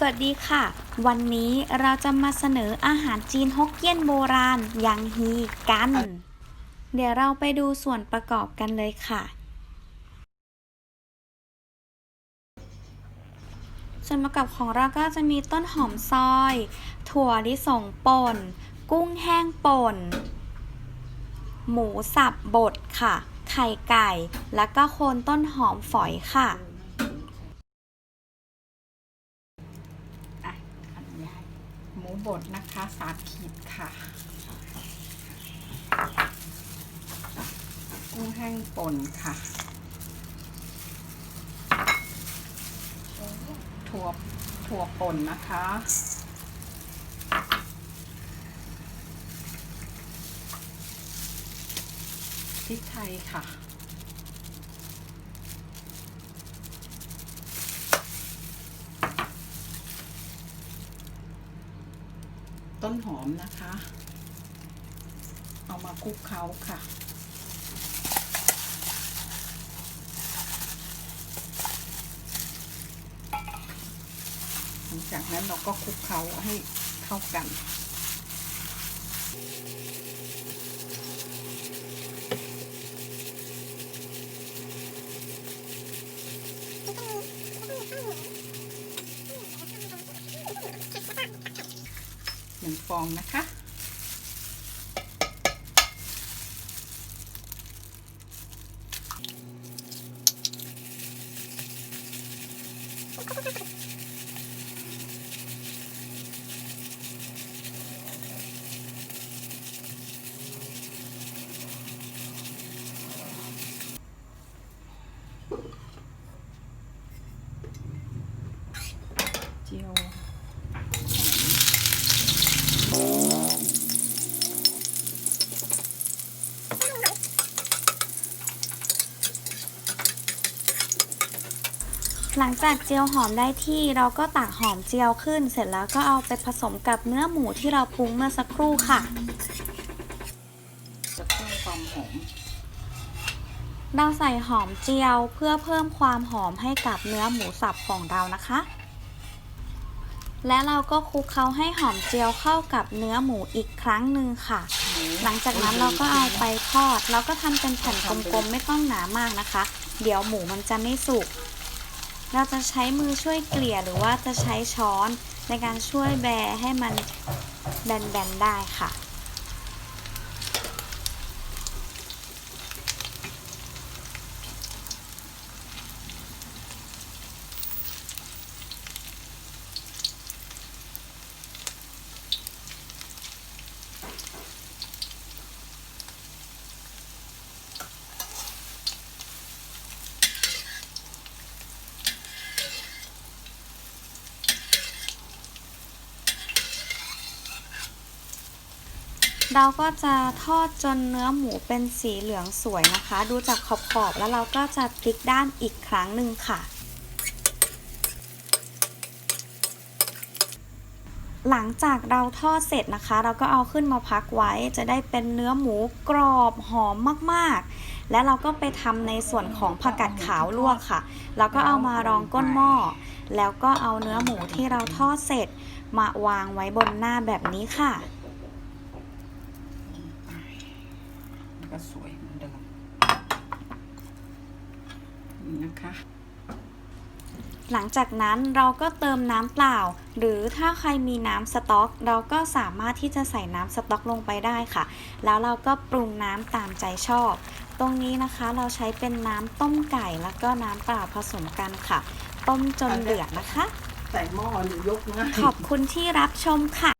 สวัสดีค่ะ วันนี้เราจะมาเสนออาหารจีนฮกเกี้ยนโบราณยังฮีกัน เดี๋ยวเราไปดูส่วนประกอบกันเลยค่ะ ส่วนประกอบของเราก็จะมีต้นหอมซอย ถั่วลิสงป่น กุ้งแห้งป่น หมูสับบดค่ะ ไข่ไก่ แล้วก็โคนต้นหอมฝอยค่ะอะอันใหญ่ หมูบดนะคะสามขีดค่ะกุ้งแห้งป่นค่ะ ถั่วถั่วป่นนะคะพริกไทยค่ะ ต้นหอมนะคะ เอามาคลุกเคล้าค่ะหลังจากนั้นเราก็คลุกเคล้าให้เข้ากัน งฟองนะคะ หลังจากเจียวหอมได้ที่เราก็ตักหอมเจียวขึ้น เสร็จแล้วก็เอาไปผสมกับเนื้อหมูที่เราปรุงเมื่อสักครู่ค่ะจะเพิ่มความหอมเราใส่หอมเจียวเพื่อเพิ่มความหอมให้กับเนื้อหมูสับของเรานะคะ และเราก็คลุกเคล้าให้หอมเจียวเข้ากับเนื้อหมูอีกครั้งหนึ่งค่ะ หลังจากนั้นเราก็เอาไปทอด เราก็ทำเป็นแผ่นกลมๆไม่ต้องหนามากนะคะ เดี๋ยวหมูมันจะไม่สุก เราจะใช้มือช่วยเกลี่ยหรือว่าจะใช้ช้อนในการช่วยแบให้มันแบนๆได้ค่ะ เราก็จะทอดจนเนื้อหมูเป็นสีเหลืองสวยนะคะ ดูจากขอบๆแล้วเราก็จะพลิกด้านอีกครั้งหนึ่งค่ะหลังจากเราทอดเสร็จนะคะ เราก็เอาขึ้นมาพักไว้จะได้เป็นเนื้อหมูกรอบหอมมากๆ และเราก็ไปทำในส่วนของผักกาดขาวลวกค่ะ แล้วก็เอามารองก้นหม้อแล้วก็เอาเนื้อหมูที่เราทอดเสร็จ มาวางไว้บนหน้าแบบนี้ค่ะ แล้ว ก็สวยเหมือนเดิมนี่นะคะ หลังจากนั้นเราก็เติมน้ำเปล่า หรือถ้าใครมีน้ำสต๊อก เราก็สามารถที่จะใส่น้ำสต๊อกลงไปได้ค่ะ แล้วเราก็ปรุงน้ำตามใจชอบ ตรงนี้นะคะเราใช้เป็นน้ำต้มไก่แล้วก็น้ำเปล่าผสมกันค่ะ ต้มจนเดือดนะคะ ใส่หม้อหรือยกนะขอบคุณที่รับชมค่ะ